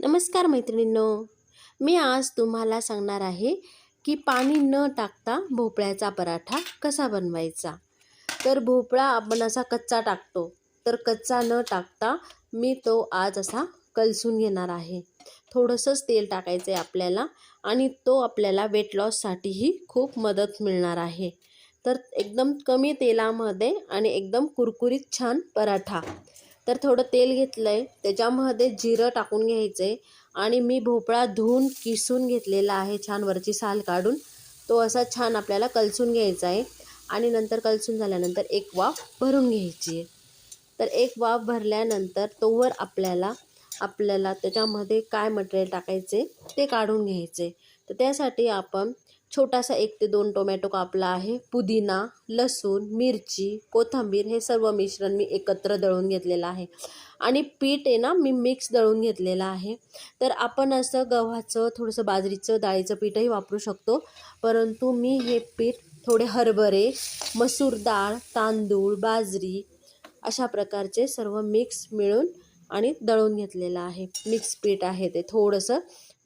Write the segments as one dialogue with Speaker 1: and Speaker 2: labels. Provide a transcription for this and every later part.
Speaker 1: नमस्कार मैत्रिणींनो मी आज तुम्हाला सांगणार आहे की पाणी न टाकता भोपळ्याचा पराठा कसा बनवायचा. तर भोपळा आपण असा कच्चा टाकतो तर कच्चा न टाकता मी तो आज असा कलसून घेणार आहे. थोडंसंच तेल टाकायचं आहे आपल्याला आणि तो आपल्याला वेट लॉससाठीही खूप मदत मिळणार आहे. तर एकदम कमी तेलामध्ये आणि एकदम कुरकुरीत छान पराठा. तर थोडं तेल घेतलं आहे त्याच्यामध्ये जिरं टाकून घ्यायचं आहे आणि मी भोपळा धुवून किसून घेतलेला आहे छान वरची साल काढून. तो असा छान आपल्याला कलसून घ्यायचा आहे आणि नंतर कलसून झाल्यानंतर एक वाफ भरून घ्यायची आहे. तर एक वाफ भरल्यानंतर तोवर आपल्याला आपल्याला त्याच्यामध्ये काय मटेरियल टाकायचे ते काढून घ्यायचे तर त्यासाठी आपण छोटासा एक ते दोन टोमॅटो कापला आहे. पुदिना लसूण मिरची कोथिंबीर हे सर्व मिश्रण मी एकत्र दळून घेतलेलं आहे. आणि पीठ आहे ना मी मिक्स दळून घेतलेलं आहे. तर आपण असं गव्हाचं थोडंसं बाजरीचं डाळीचं पीठही वापरू शकतो. परंतु मी हे पीठ थोडे हरभरे मसूर डाळ तांदूळ बाजरी अशा प्रकारचे सर्व मिक्स मिळून आणि दळून घेतलेलं आहे. मिक्स पीठ आहे ते थोडंसं.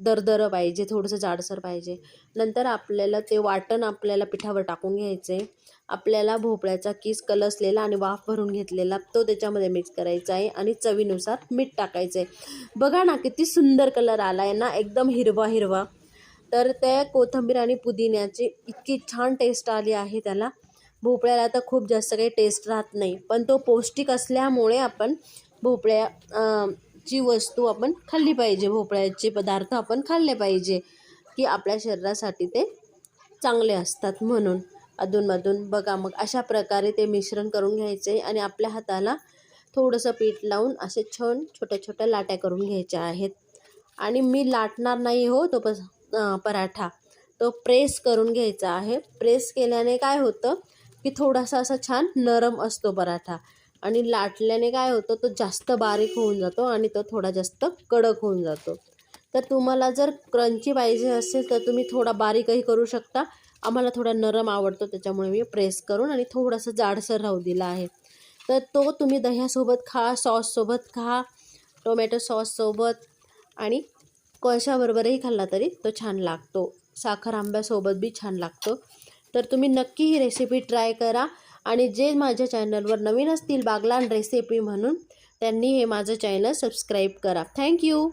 Speaker 1: दरदरं पाहिजे थोडंसं जाडसर पाहिजे. नंतर आपल्याला ते वाटण आपल्याला पिठावर टाकून घ्यायचे. आपल्याला भोपळ्याचा किस कलसलेला आणि वाफ भरून घेतलेला तो त्याच्यामध्ये मिक्स करायचा आहे आणि चवीनुसार मीठ टाकायचं आहे बघा ना किती सुंदर कलर आला आहे ना एकदम हिरवा हिरवा. तर त्या कोथिंबीर आणि पुदिन्याची इतकी छान टेस्ट आली आहे त्याला. भोपळ्याला तर खूप जास्त काही टेस्ट राहत नाही पण तो पौष्टिक असल्यामुळे आपण भोपळ्या जी वस्तू आपण खाल्ली पाहिजे भोपळ्याचे पदार्थ आपण खाल्ले पाहिजे की आपल्या शरीरासाठी ते चांगले असतात म्हणून. अधूनमधून बघा मग अशा प्रकारे ते मिश्रण करून घ्यायचे आणि आपल्या हाताला थोडंसं पीठ लावून असे छान छोट्या छोट्या लाट्या करून घ्यायच्या आहेत. आणि मी लाटणार नाही हो तो प पराठा. तो प्रेस करून घ्यायचा आहे. प्रेस केल्याने काय होतं की थोडासा असा छान नरम असतो पराठा. आणि लाटल्याने काय होतं तो जास्त बारीक होऊन जातो आणि तो थोडा जास्त कडक होऊन जातो. तर तुम्हाला जर क्रंची पाहिजे असेल तर तुम्ही थोडा बारीकही करू शकता. आम्हाला थोडा नरम आवडतो त्याच्यामुळे मी प्रेस करून आणि थोडासा जाडसर राहू दिला आहे. तर तो तुम्ही दह्यासोबत खा सॉससोबत खा टोमॅटो सॉससोबत आणि कशाबरोबरही खाल्ला तरी तो छान लागतो. साखर आंब्यासोबत बी छान लागतो. तर तुम्ही नक्की ही रेसिपी ट्राय करा. आणि जे माझ्या चॅनलवर नवीन असतील बागलान रेसिपी म्हणून त्यांनी हे माझं चॅनल सबस्क्राईब करा. थँक्यू